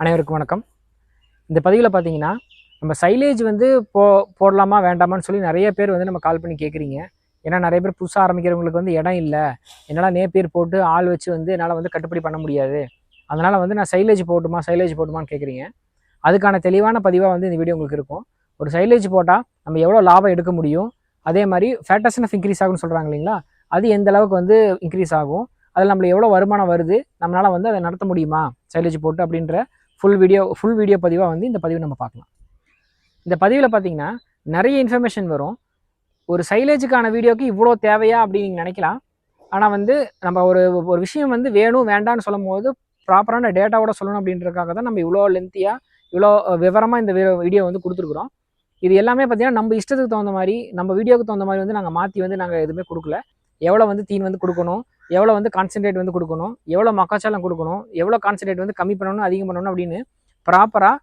அனைவருக்கும் வணக்கம். இந்த பதிவில் பார்த்தீங்கன்னா நம்ம சைலேஜ் வந்து போ போடலாமா வேண்டாமான்னு சொல்லி நிறைய பேர் வந்து நம்ம கால் பண்ணி கேட்குறீங்க ஏன்னா நிறைய பேர் புதுசாக ஆரம்பிக்கிறவங்களுக்கு வந்து இடம் இல்லை. என்னால் நேப்பியர் போட்டு ஆள் வச்சு வந்து என்னால் வந்து கட்டுப்படி பண்ண முடியாது. அதனால் வந்து நான் சைலேஜ் போட்டுமா சைலேஜ் போட்டுமான்னு கேட்குறீங்க அதுக்கான தெளிவான பதிவாக வந்து இந்த வீடியோ உங்களுக்கு இருக்கும். ஒரு சைலேஜ் போட்டால் நம்ம எவ்வளோ லாபம் எடுக்க முடியும்? அதே மாதிரி ஃபேட்டஸ்னஸ் இன்க்ரீஸ் ஆகும்னு சொல்கிறாங்க இல்லைங்களா? அது எந்த அளவுக்கு வந்து இன்க்ரீஸ் ஆகும்? அதில் நம்மளுக்கு எவ்வளோ வருமானம் வருது? நம்மளால் வந்து அதை நடத்த முடியுமா? சைலேஜ் போட்டு அப்படின்ற ஃபுல் வீடியோ ஃபுல் வீடியோ பதிவாக வந்து இந்த பதிவு நம்ம பார்க்கலாம். இந்த பதிவில் பார்த்தீங்கன்னா நிறைய இன்ஃபர்மேஷன் வரும். ஒரு சைலேஜுக்கான வீடியோக்கு இவ்வளோ தேவையா அப்படின்னு நீங்கள் நினைக்கலாம். ஆனால் வந்து நம்ம ஒரு ஒரு விஷயம் வந்து வேணும் வேண்டாம்னு சொல்லும் போது ப்ராப்பரான டேட்டாவோட சொல்லணும் அப்படின்றதுக்காக தான் நம்ம இவ்வளோ லென்த்தியாக இவ்வளோ விவரமாக இந்த வீடியோ வந்து கொடுத்துருக்குறோம். இது எல்லாமே பார்த்தீங்கன்னா நம்ம இஷ்டத்துக்கு தகுந்த மாதிரி நம்ம வீடியோக்கு தகுந்த மாதிரி வந்து நாங்கள் மாற்றி வந்து நாங்கள் எதுவுமே கொடுக்கல. எவ்வளோ வந்து தீன் வந்து கொடுக்கணும் எவ்வளோ வந்து கான்சென்ட்ரேட் வந்து கொடுக்கணும் எவ்வளோ மக்காச்சாலம் கொடுக்கணும் எவ்வளோ கான்சென்ட்ரேட் வந்து கம்மி பண்ணணும் அதிகம் பண்ணணும் அப்படின்னு ப்ராப்பராக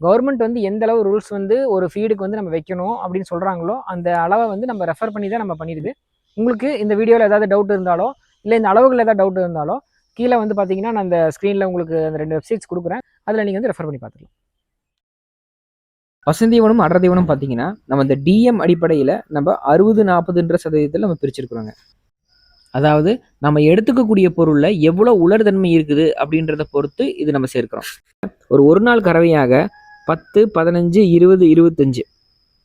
கவர்மெண்ட் வந்து எந்த அளவு ரூல்ஸ் வந்து ஒரு ஃபீடுக்கு வந்து நம்ம வைக்கணும் அப்படின்னு சொல்கிறாங்களோ அந்த அளவை வந்து நம்ம ரெஃபர் பண்ணி தான் நம்ம பண்ணியிருக்கு உங்களுக்கு இந்த வீடியோவில் ஏதாவது டவுட் இருந்தாலோ இல்லை இந்த அளவுகள் ஏதாவது டவுட் இருந்தாலோ கீழே வந்து பார்த்தீங்கன்னா நான் அந்த ஸ்க்ரீனில் உங்களுக்கு அந்த ரெண்டு வெப்சைட்ஸ் கொடுக்குறேன். அதில் நீங்கள் வந்து ரெஃபர் பண்ணி பார்த்துக்கலாம். வசந்தீவனம் அடர்தீவனம் பார்த்தீங்கன்னா நம்ம இந்த டிஎம் அடிப்படையில் நம்ம அறுபது நாற்பதுன்ற சதவீதத்தில் நம்ம பிரிச்சிருக்கிறோங்க. அதாவது நம்ம எடுத்துக்கக்கூடிய பொருளில் எவ்வளோ உலர்தன்மை இருக்குது அப்படின்றத பொறுத்து இது நம்ம சேர்க்கிறோம். ஒரு ஒரு நாள் கறவையாக பத்து பதினஞ்சு இருபது இருபத்தஞ்சு.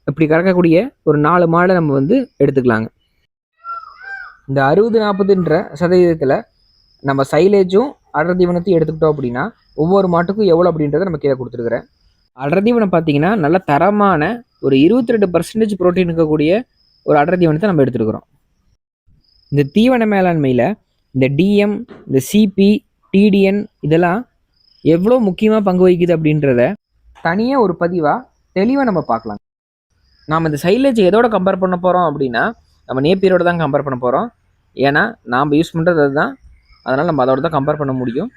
இப்படி கறக்கக்கூடிய ஒரு நாலு மாடை நம்ம வந்து எடுத்துக்கலாங்க. இந்த அறுபது நாற்பதுன்ற சதவீதத்தில் நம்ம சைலேஜும் அடர் தீவனத்தையும் எடுத்துக்கிட்டோம் அப்படின்னா ஒவ்வொரு மாட்டுக்கும் எவ்வளோ அப்படின்றத நம்ம கீழே கொடுத்துருக்குறேன். அடர் தீவனம் பார்த்தீங்கன்னா நல்ல தரமான ஒரு இருபத்தி ரெண்டு பர்சன்டேஜ் ப்ரோட்டீன் இருக்கக்கூடிய ஒரு அடர் தீவனத்தை நம்ம எடுத்துருக்குறோம். இந்த தீவன மேலாண்மையில் இந்த டிஎம் இந்த சிபி டிடிஎன் இதெல்லாம் எவ்வளோ முக்கியமாக பங்கு வகிக்குது அப்படின்றத தனியாக ஒரு பதிவாக தெளிவாக நம்ம பார்க்கலாம். நாம் இந்த சைலேஜ் எதோட கம்பேர் பண்ண போகிறோம் அப்படின்னா நம்ம நேப்பியரோட தான் கம்பேர் பண்ண போகிறோம் ஏன்னா நாம் யூஸ் பண்ணுறது அதுதான். அதனால் நம்ம அதோட தான் கம்பேர் பண்ண முடியும்.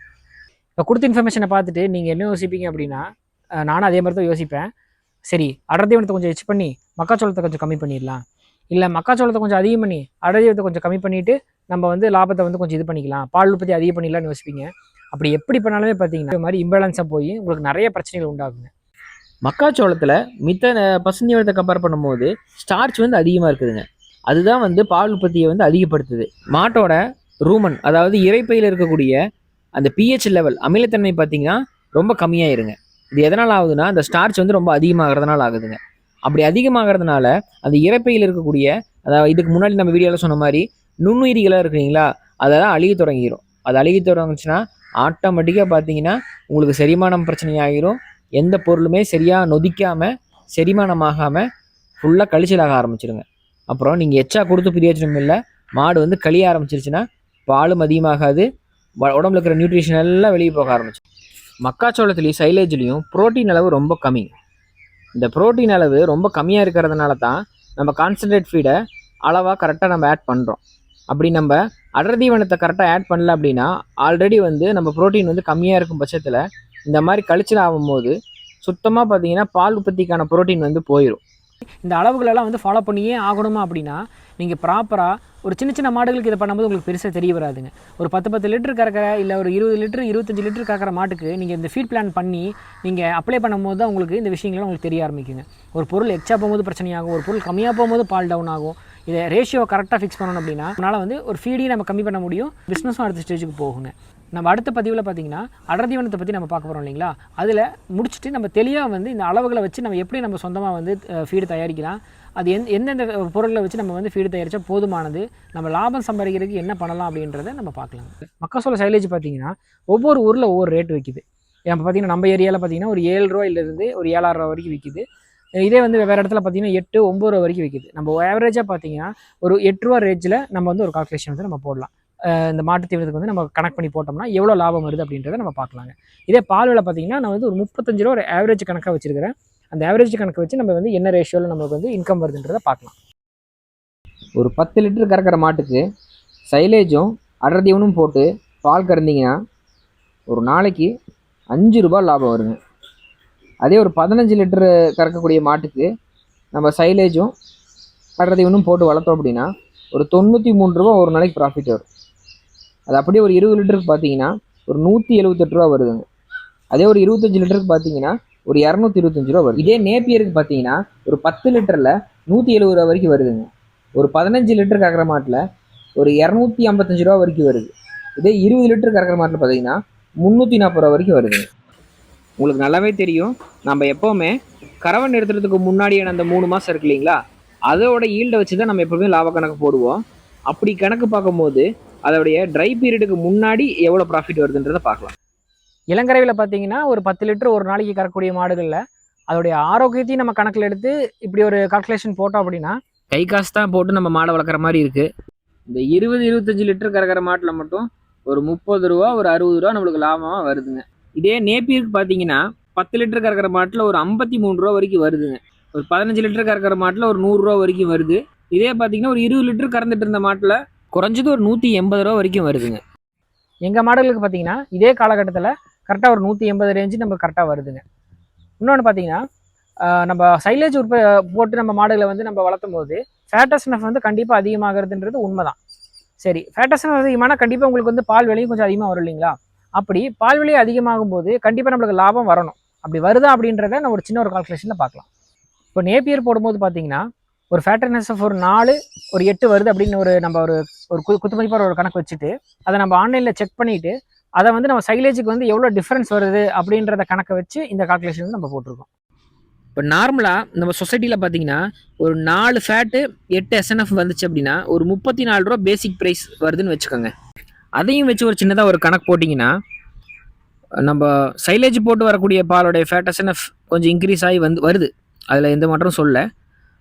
இப்போ கொடுத்த இன்ஃபர்மேஷனை பார்த்துட்டு நீங்கள் என்ன யோசிப்பீங்க அப்படின்னா நானும் அதே மாதிரி தான் யோசிப்பேன். சரி அடர்தீவனத்தை கொஞ்சம் எச் பண்ணி மக்காச்சோளத்தை கொஞ்சம் கம்மி பண்ணிடலாம். இல்லை மக்காச்சோளத்தை கொஞ்சம் அதிகம் பண்ணி அடர்தீவனத்தை கொஞ்சம் கம்மி பண்ணிவிட்டு நம்ம வந்து லாபத்தை வந்து கொஞ்சம் இது பண்ணிக்கலாம். பால் உற்பத்தி அதிகம் பண்ணிடலாம்னு யோசிப்பீங்க. அப்படி எப்படி பண்ணாலுமே பார்த்தீங்கன்னா இது மாதிரி இம்பேலன்ஸாக போய் உங்களுக்கு நிறைய பிரச்சனைகள் உண்டாகுங்க. மக்காச்சோளத்தில் மித்த ந- பசுந்தீவனத்தை கம்பேர் பண்ணும்போது ஸ்டார்ச் வந்து அதிகமாக இருக்குதுங்க. அதுதான் வந்து பால் உற்பத்தியை வந்து அதிகப்படுத்துது. மாட்டோட ரூமன் அதாவது இறைப்பையில் இருக்கக்கூடிய அந்த பிஹெச் லெவல் அமிலத்தன்மை பார்த்தீங்கன்னா ரொம்ப கம்மியாயிருங்க. இது எதனால் ஆகுதுன்னா அந்த ஸ்டார்ச் வந்து ரொம்ப அதிகமாகிறதுனால ஆகுதுங்க. அப்படி அதிகமாகிறதுனால அந்த இறப்பையில் இருக்கக்கூடிய அதாவது இதுக்கு முன்னாடி நம்ம வீடியோவில் சொன்ன மாதிரி நுண்ணுயிரிகளாக இருக்குங்களா அதெல்லாம் அழுகி தொடங்கிடும் அது அழுகி தொடங்குச்சுன்னா ஆட்டோமேட்டிக்காக பார்த்தீங்கன்னா உங்களுக்கு செரிமானம் பிரச்சனையாகிரும் எந்த பொருளுமே சரியாக நொதிக்காமல் செரிமானம் ஆகாமல் ஃபுல்லாக கழிச்சலாக ஆரம்பிச்சிருங்க. அப்புறம் நீங்கள் எச்சா கொடுத்து பிரியோஜனம் இல்லை மாடு வந்து கழிய ஆரம்பிச்சிருச்சுன்னா பாலும் அதிகமாகாது உடம்புல இருக்கிற நியூட்ரிஷன் எல்லாம் வெளியே போக ஆரம்பிச்சு மக்காச்சோளத்துலேயும் சைலேஜ்லேயும் புரோட்டீன் அளவு ரொம்ப கம்மி. இந்த புரோட்டீன் அளவு ரொம்ப கம்மியாக இருக்கிறதுனால தான் நம்ம கான்சன்ட்ரேட் ஃபீடை அளவாக கரெக்டாக நம்ம ஆட் பண்ணுறோம் அப்படி நம்ம அடர் தீவனத்தை கரெக்டாக ஆட் பண்ணல அப்படின்னா ஆல்ரெடி வந்து நம்ம புரோட்டீன் வந்து கம்மியாக இருக்கும் பட்சத்தில் இந்த மாதிரி கழிச்சல் ஆகும்போது சுத்தமாக பார்த்தீங்கன்னா பால் உற்பத்திக்கான புரோட்டீன் வந்து போயிடும் இந்த அளவுகளெல்லாம் வந்து ஃபாலோ பண்ணியே ஆகணுமா அப்படின்னா நீங்கள் ப்ராப்பராக ஒரு சின்ன சின்ன மாடுகளுக்கு இதை பண்ணும்போது உங்களுக்கு பெருசாக தெரிய வராதுங்க. ஒரு பத்து பத்து லிட்டர் கறக்கிற இல்லை ஒரு இருபது லிட்டர் இருபத்தஞ்சு லிட்டர் கறக்கிற மாட்டுக்கு நீங்கள் இந்த ஃபீட் பிளான் பண்ணி நீங்கள் அப்ளை பண்ணும்போது தான் உங்களுக்கு இந்த விஷயங்கள்லாம் உங்களுக்கு தெரிய ஆரம்பிக்குங்க. ஒரு பொருள் எக்ஸ்ட்ரா போகும்போது பிரச்சனையாகும் ஒரு பொருள் கம்மியாக போகும்போது பால் டவுன் ஆகும். இதை ரேஷியோ கரெக்டாக ஃபிக்ஸ் பண்ணணும் அப்படின்னா அதனால் வந்து ஒரு ஃபீடையும் நம்ம கம்மி பண்ண முடியும் பிஸ்னஸும் அடுத்த ஸ்டேஜுக்கு போகுங்க. நம்ம அடுத்த பதிவில் பார்த்தீங்கன்னா அடர்தீவனத்தை பற்றி நம்ம பார்க்க போகிறோம் இல்லைங்களா? அதில் முடிச்சுட்டு நம்ம தெளிவாக வந்து இந்த அளவுகளை வச்சு நம்ம எப்படி நம்ம சொந்தமாக வந்து ஃபீடு தயாரிக்கலாம். அது எந்த எந்தெந்த பொருளை வச்சு நம்ம வந்து ஃபீடு தயாரித்தா போதுமானது நம்ம லாபம் சம்பாதிக்கிறதுக்கு என்ன பண்ணலாம் அப்படின்றத நம்ம பார்க்கலாம். மக்காசோள சைலேஜ் பார்த்தீங்கன்னா ஒவ்வொரு ஊரில் ஒவ்வொரு ரேட் விற்கிது இப்போ பார்த்தீங்கன்னா நம்ம ஏரியாவில் பார்த்தீங்கன்னா ஒரு ஏழு ரூபாயிலிருந்து ஒரு ஏழாயிரம் ரூபா வரைக்கும் விற்கிது இதே வந்து வேறு இடத்துல பார்த்தீங்கன்னா எட்டு ஒம்பது ரூபா வரைக்கும் விற்கிது நம்ம ஆவரேஜாக பார்த்தீங்கன்னா ஒரு எட்டு ரூபா ரேஞ்சில் நம்ம வந்து ஒரு கால்குலேஷன் வந்து நம்ம போடலாம். இந்த மாட்டு தீவனத்துக்கு வந்து நம்ம கனெக்ட் பண்ணி போட்டோம்னா எவ்வளோ லாபம் வருது அப்படின்றத நம்ம பார்க்கலாங்க. இதே பால் விலை பார்த்தீங்கன்னா நான் வந்து ஒரு முப்பத்தஞ்சு ரூபா ஒரு ஆவரேஜ் கணக்காக வச்சுருக்கிறேன். அந்த ஆவரேஜ் கணக்கு வச்சு நம்ம வந்து என்ன ரேஷியோவில் நமக்கு வந்து இன்கம் வருதுன்றதை பார்க்கலாம். ஒரு பத்து லிட்டர் கறக்கிற மாட்டுக்கு சைலேஜும் அடர் தீவனும் போட்டு பால் கறந்தீங்கன்னா ஒரு நாளைக்கு அஞ்சு ரூபா லாபம் வருங்க. அதே ஒரு பதினஞ்சு லிட்டரு கறக்கக்கூடிய மாட்டுக்கு நம்ம சைலேஜும் அடர் தீவனும் போட்டு வளர்த்தோம் அப்படின்னா ஒரு தொண்ணூற்றி மூணு ரூபா ஒரு நாளைக்கு ப்ராஃபிட் வரும். அது அப்படியே ஒரு இருபது லிட்டருக்கு பார்த்தீங்கன்னா ஒரு நூற்றி எழுபத்தெட்டு ரூபா வருதுங்க. அதே ஒரு இருபத்தஞ்சு லிட்டருக்கு பார்த்தீங்கன்னா ஒரு இரநூத்தி இருபத்தஞ்சு ரூபா வருது. இதே நேப்பியருக்கு பார்த்தீங்கன்னா ஒரு பத்து லிட்டரில் நூற்றி எழுபது ரூபா வரைக்கும் வருதுங்க. ஒரு பதினஞ்சு லிட்டர் கறக்கிற மாட்டில் ஒரு இரநூத்தி ஐம்பத்தஞ்சு ரூபா வரைக்கும் வருது. இதே இருபது லிட்டர் கறக்கிற மாட்டில் பார்த்தீங்கன்னா முந்நூற்றி நாற்பது ரூபா வரைக்கும் வருதுங்க. உங்களுக்கு நல்லாவே தெரியும். நம்ம எப்போவுமே கறவை நிறுத்துறதுக்கு முன்னாடியான அந்த மூணு மாதம் இருக்கு இல்லைங்களா? அதோட ஈல்டை வச்சு தான் நம்ம எப்போவுமே லாப கணக்கு போடுவோம். அப்படி கணக்கு பார்க்கும்போது அதோடைய ட்ரை பீரியடுக்கு முன்னாடி எவ்வளோ ப்ராஃபிட் வருதுன்றதை பார்க்கலாம். இளங்கரைவில் பார்த்தீங்கன்னா ஒரு பத்து லிட்டர் ஒரு நாளைக்கு கறக்கக்கூடிய மாடுகளில் அதோடைய ஆரோக்கியத்தையும் நம்ம கணக்கில் எடுத்து இப்படி ஒரு கால்குலேஷன் போட்டோம் அப்படின்னா கை காசு தான் போட்டு நம்ம மாடை வளர்க்குற மாதிரி இருக்குது இந்த இருபது இருபத்தஞ்சு லிட்டர் கறக்கிற மாட்டில் மட்டும் ஒரு முப்பது ரூபா ஒரு அறுபது ரூபா நம்மளுக்கு லாபமாக வருதுங்க. இதே நேப்பியருக்கு பார்த்தீங்கன்னா பத்து லிட்டர் கறக்கிற மாட்டில் ஒரு ஐம்பத்தி மூணு ரூபா வரைக்கும் வருதுங்க. ஒரு பதினஞ்சு லிட்டர் கறக்கிற மாட்டில் ஒரு நூறுரூவா வரைக்கும் வருது. இதே பார்த்தீங்கன்னா ஒரு இருபது லிட்டர் கறந்துட்டு இருந்த மாட்டில் குறைஞ்சது ஒரு நூற்றி எண்பது ரூபா வரைக்கும் வருதுங்க. எங்கள் மாடுகளுக்கு பார்த்தீங்கன்னா இதே காலகட்டத்தில் கரெக்டாக ஒரு நூற்றி எண்பது ரேஞ்சு நம்ம கரெக்டாக வருதுங்க. இன்னொன்று பார்த்தீங்கன்னா நம்ம சைலேஜ் உற்ப போட்டு நம்ம மாடுகளை வந்து நம்ம வளர்த்தும் போது ஃபேட்டஸ்னஃப் வந்து கண்டிப்பாக அதிகமாகிறதுன்றது உண்மைதான். சரி ஃபேட்டஸ்னஃப் அதிகமான கண்டிப்பாக உங்களுக்கு வந்து பால் விலையும் கொஞ்சம் அதிகமாக வரும் இல்லைங்களா? அப்படி பால் விலை அதிகமாகும் போது கண்டிப்பாக நம்மளுக்கு லாபம் வரணும். அப்படி வருதா அப்படின்றத நம்ம ஒரு சின்ன ஒரு கால்குலேஷனில் பார்க்கலாம். இப்போ நேப்பியர் போடும்போது பார்த்தீங்கன்னா ஒரு ஃபேட்டர்னஸ் ஆஃப் ஒரு நாலு ஒரு எட்டு வருது அப்படின்னு ஒரு நம்ம ஒரு ஒரு கு குத்துமதிப்பாக ஒரு கணக்கு வச்சுட்டு அதை நம்ம ஆன்லைனில் செக் பண்ணிவிட்டு அதை வந்து நம்ம சைலேஜுக்கு வந்து எவ்வளோ டிஃப்ரென்ஸ் வருது அப்படின்றத கணக்கை வச்சு இந்த கால்குலேஷன் வந்து நம்ம போட்டிருக்கோம். இப்போ நார்மலாக நம்ம சொசைட்டியில் பார்த்தீங்கன்னா ஒரு நாலு ஃபேட்டு எட்டு எஸ்என்எஃப் வந்துச்சு அப்படின்னா ஒரு முப்பத்தி நாலு ரூபா பேசிக் ப்ரைஸ் வருதுன்னு வச்சுக்கோங்க. அதையும் வச்சு ஒரு சின்னதாக ஒரு கணக்கு போட்டிங்கன்னா நம்ம சைலேஜ் போட்டு வரக்கூடிய பாலோடைய ஃபேட் எஸ்என்எஃப் கொஞ்சம் இன்க்ரீஸ் ஆகி வந்து வருது. அதில் எந்த மாற்றம் சொல்ல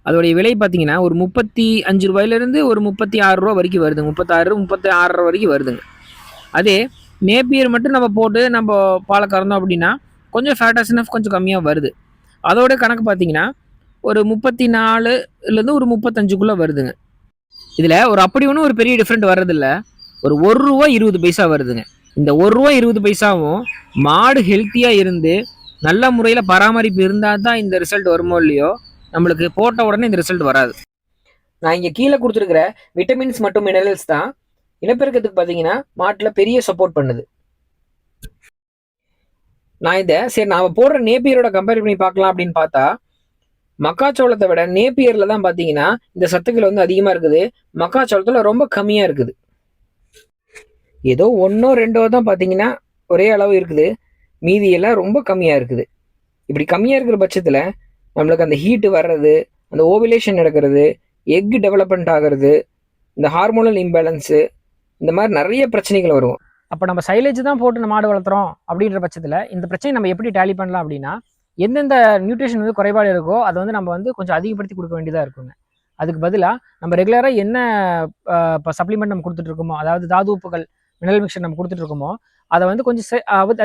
அதோடைய விலை பார்த்தீங்கன்னா ஒரு முப்பத்தி அஞ்சு ரூபாயிலேருந்து ஒரு முப்பத்தி ஆறு ரூபா வரைக்கும் வருதுங்க. முப்பத்தாறு முப்பத்தி ஆறு ரூபா வரைக்கும் வருதுங்க. அதே நேப்பியர் மட்டும் நம்ம போட்டு நம்ம பாலை கறந்தோம் அப்படின்னா கொஞ்சம் ஃபேட்டாஸ்னஃப் கொஞ்சம் கம்மியாக வருது. அதோட கணக்கு பார்த்தீங்கன்னா ஒரு முப்பத்தி நாலுலேருந்து ஒரு முப்பத்தஞ்சுக்குள்ளே வருதுங்க. இதில் ஒரு அப்படி ஒன்றும் ஒரு பெரிய டிஃப்ரெண்ட் வர்றதில்ல. ஒரு ஒரு ரூபா இருபது பைசா வருதுங்க. இந்த ஒரு ரூபா இருபது பைசாவும் மாடு ஹெல்த்தியாக இருந்து நல்ல முறையில் பராமரிப்பு இருந்தால் தான் இந்த ரிசல்ட் வருமோ இல்லையோ நம்மளுக்கு போட்ட உடனே இந்த ரிசல்ட் வராது. நான் இங்கே கீழே கொடுத்துருக்கிற விட்டமின்ஸ் மற்றும் மினரல்ஸ் தான் இனப்பெருக்கத்துக்கு பார்த்தீங்கன்னா மாட்டில் பெரிய சப்போர்ட் பண்ணுது. நான் இதை சரி நான் போடுற நேப்பியரோட கம்பேர் பண்ணி பார்க்கலாம் அப்படின்னு பார்த்தா மக்காச்சோளத்தை விட நேப்பியரில் தான் பார்த்தீங்கன்னா இந்த சத்துக்கள் வந்து அதிகமாக இருக்குது. மக்காச்சோளத்தில் ரொம்ப கம்மியாக இருக்குது. ஏதோ ஒன்றோ ரெண்டோ தான் பார்த்தீங்கன்னா ஒரே அளவு இருக்குது. மீதியெல்லாம் ரொம்ப கம்மியாக இருக்குது. இப்படி கம்மியாக இருக்கிற பட்சத்தில் நம்மளுக்கு அந்த ஹீட்டு வர்றது அந்த ஓவிலேஷன் நடக்கிறது எக் டெவலப்மெண்ட் ஆகிறது இந்த ஹார்மோனல் இம்பேலன்ஸு இந்த மாதிரி நிறைய பிரச்சனைகள் வரும். அப்போ நம்ம சைலேஜ் தான் போட்டு நம்ம மாடு வளர்த்துறோம் அப்படின்ற பட்சத்தில் இந்த பிரச்சனை நம்ம எப்படி டேலி பண்ணலாம் அப்படின்னா எந்தெந்த நியூட்ரிஷன் வந்து குறைபாடு இருக்கோ அதை வந்து நம்ம வந்து கொஞ்சம் அதிகப்படுத்தி கொடுக்க வேண்டியதாக இருக்குங்க. அதுக்கு பதிலாக நம்ம ரெகுலராக என்ன இப்போ சப்ளிமெண்ட் நம்ம கொடுத்துட்ருக்கோமோ அதாவது தாது உப்புகள் மினரல் மிக்சர் நம்ம கொடுத்துட்ருக்கோமோ அதை வந்து கொஞ்சம்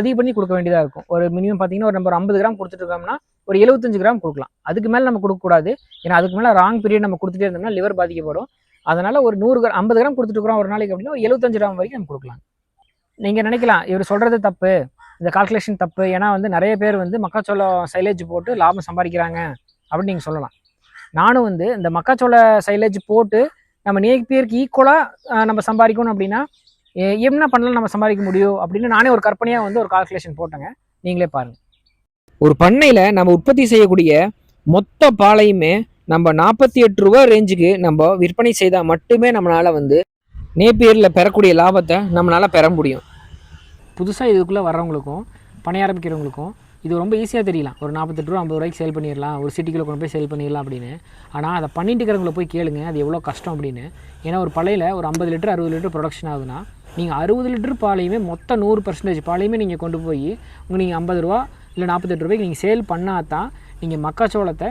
அதிக பண்ணி கொடுக்க வேண்டியதாக இருக்கும். ஒரு மினிமம் பார்த்தீங்கன்னா ஒரு நம்ம ஒரு ஐம்பது கிராம் கொடுத்துட்ருக்கோம்னா ஒரு எழுபத்தஞ்சு கிராம் கொடுக்கலாம். அதுக்கு மேலே நம்ம கொடுக்கக்கூடாது ஏன்னா அதுக்கு மேலே ராங் பீரியட் நம்ம கொடுத்துட்டே இருந்தோம்னா லிவர் பாதிக்கப்படும். அதனால் ஒரு நூறு கிராம் ஐம்பது கிராம் கொடுத்துட்டு இருக்கிறோம் ஒரு நாளைக்கு அப்படின்னா ஒரு எழுபத்தஞ்சு கிராம் வரைக்கும் நம்ம கொடுக்கலாம். நீங்கள் நினைக்கலாம் இவர் சொல்கிறது தப்பு. இந்த கால்குலேஷன் தப்பு. ஏன்னா வந்து நிறைய பேர் வந்து மக்காச்சோளம் சைலேஜ் போட்டு லாபம் சம்பாதிக்கிறாங்க அப்படின்னு நீங்கள் சொல்லலாம். நானும் வந்து இந்த மக்காச்சோள சைலேஜ் போட்டு நம்ம நேப்பியருக்கு ஈக்குவலாக நம்ம சம்பாதிக்கணும் அப்படின்னா என்ன பண்ணலாம் நம்ம சம்பாதிக்க முடியும் அப்படின்னு நானே ஒரு கற்பனையாக வந்து ஒரு கால்குலேஷன் போட்டேங்க. நீங்களே பாருங்கள் ஒரு பண்ணையில் நம்ம உற்பத்தி செய்யக்கூடிய மொத்த பாலையுமே நம்ம நாற்பத்தி எட்டு ரூபா ரேஞ்சுக்கு நம்ம விற்பனை செய்தால் மட்டுமே நம்மளால் வந்து நேப்பியரில் பெறக்கூடிய லாபத்தை நம்மளால் பெற முடியும். புதுசாக இதுக்குள்ளே வர்றவங்களுக்கும் பணி ஆரம்பிக்கிறவங்களுக்கும் இது ரொம்ப ஈஸியாக தெரியலாம். ஒரு நாற்பத்தெட்டு ரூபா ஐம்பது ரூபாய்க்கு சேல் பண்ணிடலாம். ஒரு சிட்டிக்குள்ளே கொண்டு போய் சேல் பண்ணிடலாம் அப்படின்னு. ஆனால் அதை பண்ணிட்டு இருக்கிறவங்கள போய் கேளுங்க அது எவ்வளோ கஷ்டம் அப்படின்னு. ஏன்னா ஒரு பழையில் ஒரு ஐம்பது லிட்டர் அறுபது லிட்டர் ப்ரொடக்ஷன் ஆகுதுன்னா நீங்கள் அறுபது லிட்டர் பாலையுமே மொத்த நூறு பர்சன்டேஜ் பாலையுமே நீங்கள் கொண்டு போய் உங்கள் நீங்கள் ஐம்பது ரூபா இல்லை நாற்பத்தெட்டு ரூபாய்க்கு நீங்கள் சேல் பண்ணால் தான் நீங்கள் மக்காச்சோளத்தை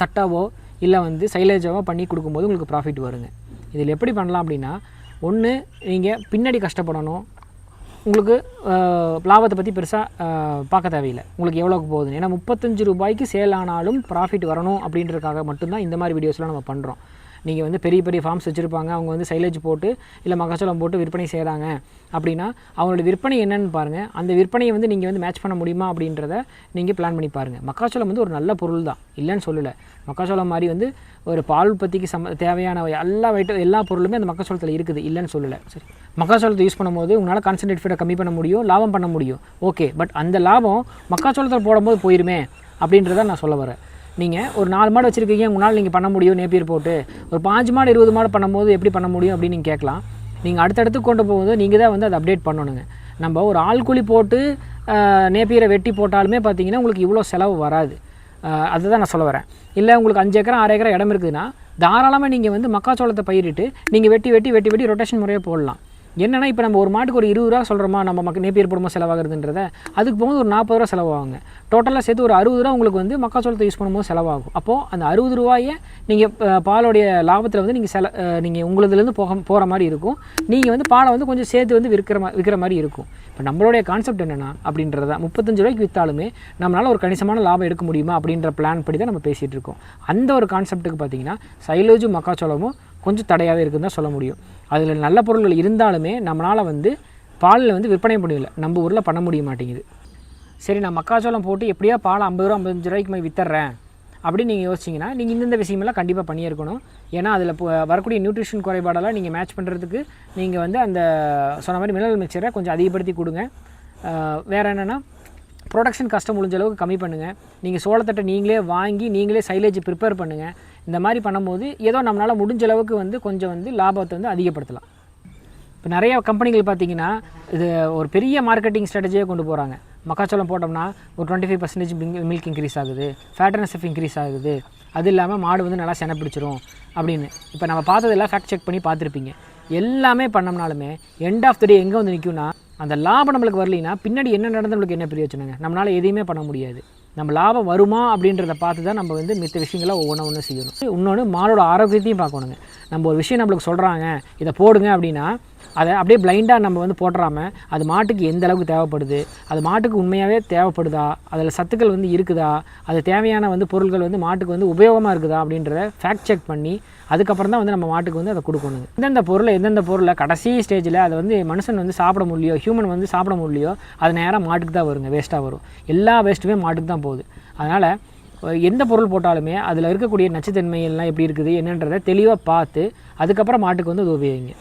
தட்டாவோ இல்லை வந்து சைலேஜாவோ பண்ணி கொடுக்கும்போது உங்களுக்கு ப்ராஃபிட் வருங்க. இதில் எப்படி பண்ணலாம் அப்படின்னா ஒன்று நீங்கள் பின்னாடி கஷ்டப்படணும். உங்களுக்கு லாபத்தை பற்றி பெருசாக பார்க்க தேவையில்லை. உங்களுக்கு எவ்வளோக்கு போகுதுன்னு. ஏன்னா முப்பத்தஞ்சு ரூபாய்க்கு சேல் ஆனாலும் ப்ராஃபிட் வரணும் அப்படின்றதுக்காக மட்டும்தான் இந்த மாதிரி வீடியோஸ்லாம் நம்ம பண்ணுறோம் நீங்கள் வந்து பெரிய பெரிய ஃபார்ம்ஸ் வச்சுருப்பாங்க. அவங்க வந்து சைலேஜ் போட்டு இல்லை மகசூலம் போட்டு விற்பனை செய்கிறாங்க அப்படின்னா அவங்களோட விற்பனை என்னென்னு பாருங்கள் அந்த விற்பனையை வந்து நீங்கள் வந்து மேட்ச் பண்ண முடியுமா அப்படின்றத நீங்கள் பிளான் பண்ணி பாருங்கள் மக்காச்சோளம் வந்து ஒரு நல்ல பொருள் தான் இல்லைன்னு சொல்லலை. மக்காச்சோளம் மாதிரி வந்து ஒரு பால் உற்பத்திக்கு சம்ம தேவையான எல்லா வைட்ட எல்லா பொருளுமே அந்த மக்காச்சோளத்தில் இருக்குது. இல்லைன்னு சொல்லலை. சரி. மக்காச்சோளத்தை யூஸ் பண்ணும்போது உங்களால் கான்சன்ட்ரேட் ஃபீடை கம்மி பண்ண முடியும் லாபம் பண்ண முடியும். ஓகே பட் அந்த லாபம் மக்காச்சோளத்தில் போடும்போது போயிருமே அப்படின்றத நான் சொல்ல வரேன். நீங்கள் ஒரு நாலு மாடு வச்சுருக்கீங்க உங்களால் நீங்கள் பண்ண முடியும் நேப்பியர் போட்டு. ஒரு பாஞ்சு மாடு இருபது மாடு பண்ணும்போது எப்படி பண்ண முடியும் அப்படின்னு நீங்கள் கேட்கலாம். நீங்கள் அடுத்தடுத்து கொண்டு போகும்போது நீங்கள் தான் வந்து அதை அப்டேட் பண்ணணுங்க. நம்ம ஒரு ஆள்குழி போட்டு நேப்பியரை வெட்டி போட்டாலுமே பார்த்தீங்கன்னா உங்களுக்கு இவ்வளோ செலவு வராது. அதுதான் நான் சொல்ல வரேன். இல்லை உங்களுக்கு அஞ்சு ஏக்கரா ஆறு ஏக்கரா இடம் இருக்குதுன்னா தாராளமாக நீங்கள் வந்து மக்காச்சோளத்தை பயிரிட்டு நீங்கள் வெட்டி வெட்டி வெட்டி வெட்டி ரொட்டேஷன் முறையாக போடலாம். என்னென்னா இப்போ நம்ம ஒரு மாட்டுக்கு ஒரு இருபது ரூபா சொல்கிறோமா நம்ம மக்கள் நேப்பியர் போடுமா செலவாகுதுன்றத அதுக்கு போகும்போது ஒரு நாற்பது ரூபா செலவாகுங்க டோட்டலாக சேர்த்து ஒரு அறுபது ரூபா உங்களுக்கு வந்து மக்காச்சோளத்தை யூஸ் பண்ணும்போது செலவாகும். அப்போது அந்த அறுபது ரூபாயை நீங்கள் பாலோடைய லாபத்தில் வந்து நீங்கள் செல நீங்கள் உங்களுதுலேருந்து போக போகிற மாதிரி இருக்கும். நீங்கள் வந்து பாலை வந்து கொஞ்சம் சேர்த்து வந்து விற்கிற மா விற்கிற மாதிரி இருக்கும். இப்போ நம்மளுடைய கான்செப்ட் என்னென்னா அப்படின்றத முப்பத்தஞ்சு ரூபாய்க்கு விற்றாலுமே நம்மளால் ஒரு கணிசமான லாபம் எடுக்க முடியுமா அப்படின்ற பிளான் படி தான் நம்ம பேசிகிட்டு இருக்கோம். அந்த ஒரு கான்செப்ட்டுக்கு பார்த்தீங்கன்னா சைலோஜும் மக்காச்சோளமும் கொஞ்சம் தடையாகவே இருக்குன்னு தான் சொல்ல முடியும். அதில் நல்ல பொருள்கள் இருந்தாலுமே நம்மளால் வந்து பாலில் வந்து விற்பனை முடியல நம்ம ஊரில் பண்ண முடிய மாட்டேங்குது. சரி நான் மக்காச்சோளம் போட்டு எப்படியா பால் ஐம்பது ரூபா ஐம்பத்தஞ்சு ரூபாய்க்கு போய் வித்துறேன் அப்படின்னு நீங்கள் யோசிச்சிங்கன்னா நீங்கள் இந்தந்த விஷயமெல்லாம் கண்டிப்பாக பண்ணியிருக்கணும். ஏன்னா அதில் இப்போ வரக்கூடிய நியூட்ரிஷன் குறைபாடெல்லாம் நீங்கள் மேட்ச் பண்ணுறதுக்கு நீங்கள் வந்து அந்த சொன்ன மாதிரி மினரல் மிக்சரை கொஞ்சம் அதிகப்படுத்தி கொடுங்க. வேறு என்னென்னா ப்ரொடக்ஷன் கஷ்டம் முடிஞ்ச அளவுக்கு கம்மி பண்ணுங்கள் நீங்கள் சோளத்தட்டை நீங்களே வாங்கி நீங்களே சைலேஜ் ப்ரிப்பேர் பண்ணுங்கள் இந்த மாதிரி பண்ணும்போது ஏதோ நம்மளால் முடிஞ்ச அளவுக்கு வந்து கொஞ்சம் வந்து லாபத்தை வந்து அதிகப்படுத்தலாம். இப்போ நிறைய கம்பெனிகள் பார்த்தீங்கன்னா இது ஒரு பெரிய மார்க்கெட்டிங் ஸ்ட்ராட்டஜியாக கொண்டு போகிறாங்க மக்காச்சோளம் போட்டோம்னா ஒரு twenty five percentage milk increase ஆகுது. ஃபேட்டனஸ் இன்க்ரீஸ் ஆகுது. அது இல்லாமல் மாடு வந்து நல்லா செனை பிடிச்சிரும் அப்படின்னு. இப்போ நம்ம பார்த்ததெல்லாம் ஃபேக்ட் செக் பண்ணி பார்த்துருப்பீங்க. எல்லாமே பண்ணோம்னாலுமே எண்ட் ஆஃப் த டே எங்கே வந்து நிற்கும்னா அந்த லாபம் நம்மளுக்கு வரலைன்னா பின்னாடி என்ன நடந்து நம்மளுக்கு என்ன பிரயோஜனங்க நம்மளால் எதையுமே பண்ண முடியாது. நம்ம லாபம் வருமா அப்படின்றத பார்த்து தான் நம்ம வந்து மித்த விஷயங்களை ஒவ்வொன்று ஒன்று செய்யணும். இன்னொன்று மாடோட ஆரோக்கியத்தையும் பார்க்கணுங்க. நம்ம ஒரு விஷயம் நம்மளுக்கு சொல்கிறாங்க இதை போடுங்க அப்படின்னா அதை அப்படியே பிளைண்டாக நம்ம வந்து போட்டுறாமல் அது மாட்டுக்கு எந்த அளவுக்கு தேவைப்படுது? அது மாட்டுக்கு உண்மையாகவே தேவைப்படுதா? அதில் சத்துக்கள் வந்து இருக்குதா? அது தேவையான வந்து பொருட்கள் வந்து மாட்டுக்கு வந்து உபயோகமாக இருக்குதா? அப்படின்றத ஃபேக்ட் செக் பண்ணி அதுக்கப்புறம் தான் வந்து நம்ம மாட்டுக்கு வந்து அதை கொடுக்கணுங்க எந்தெந்த பொருளை எந்தெந்த பொருளை கடைசி ஸ்டேஜில் அதை வந்து மனுஷன் வந்து சாப்பிட முடியலையோ ஹியூமன் வந்து சாப்பிட முடியலையோ அது நேராக மாட்டுக்கு தான் வருங்க வேஸ்ட்டாக வரும். எல்லா வேஸ்ட்டுமே மாட்டுக்கு தான் போகுது. அதனால் எந்த பொருள் போட்டாலுமே அதில் இருக்கக்கூடிய நச்சுத்தன்மைகள்லாம் எப்படி இருக்குது என்னன்றதை தெளிவாக பார்த்து அதுக்கப்புறம் மாட்டுக்கு வந்து அது உபயோகிங்க.